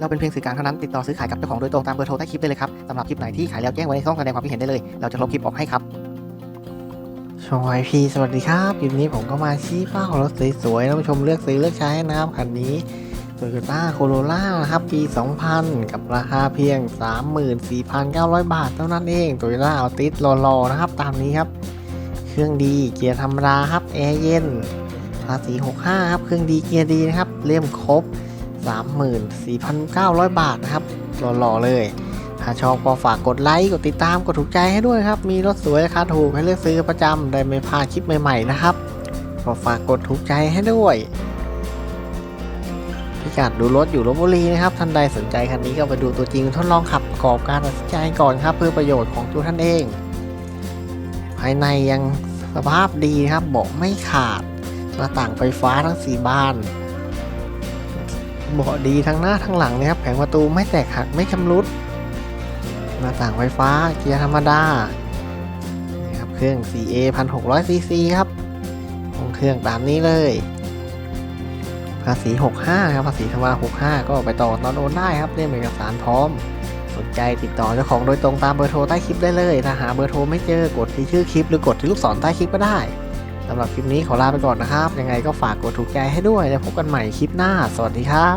เราเป็นเพียงสื่อกลางเท่านั้นติดต่อซื้อขายกับเจ้าของโดยตรงตามเบอร์โทรใต้คลิปได้เลยครับสำหรับคลิปไหนที่ขายแล้วแจ้งไว้ในช่องแสดงความคิดเห็นได้เลย เราจะลบคลิปออกให้ครับชอพีสวัสดีครับคลิปนี้ผมก็มาชี้เป้ารถสวยๆท่านผู้ชมเลือกซื้อเลือกใช้นะครับคันนี้ Toyota Corolla นะครับปี 2000 กับราคาเพียง 34,900 บาทเท่านั้นเอง Toyota Altis รอๆนะครับ ตามนี้ครับ เครื่องดีเกียร์ธรรมดาครับแอร์เย็นภาษี65 ครับ เครื่องดีเกียร์ดีนะครับเล่มครบ 34,900 บาทนะครับหล่อๆเลย ถ้าชอบก็ฝากกดไลค์ กดติดตาม กดถูกใจให้ด้วยครับ มีรถสวยราคาถูกให้เลือกซื้อประจำได้ไม่พลาดคลิปใหม่ๆนะครับ ก็ฝากกดถูกใจให้ด้วยพิกัดดูรถอยู่ลบบุรีนะครับ ท่านใดสนใจคันนี้ก็ไปดูตัวจริงทดลองขับประกอบการตัดสินใจก่อนครับ เพื่อประโยชน์ของตัวท่านเอง ภายในยังสภาพดีครับเบาะไม่ขาดหน้าต่างไฟฟ้าทั้ง 4 บาน เบาะดีทั้งหน้าทั้งหลังนะครับแผงประตูไม่แตกหักไม่ชำรุด หน้าต่างไฟฟ้าเกียร์ธรรมดานี่ครับเครื่อง 4A 1600 cc ครับของเครื่องตามนี้เลยภาษี 65 ครับ ภาษีธรรมดา65 ก็ไปต่อตอนโอนได้ครับเรียกเอกสารพร้อม สนใจติดต่อเจ้าของโดยตรงตามเบอร์โทรใต้คลิปได้เลย ถ้าหาเบอร์โทรไม่เจอกดที่ชื่อคลิปหรือกดที่ลูกศรใต้คลิปก็ได้ สำหรับคลิปนี้ขอลาไปก่อนนะครับ ยังไงก็ฝากกดถูกใจให้ด้วยแล้วพบกันใหม่คลิปหน้า สวัสดีครับ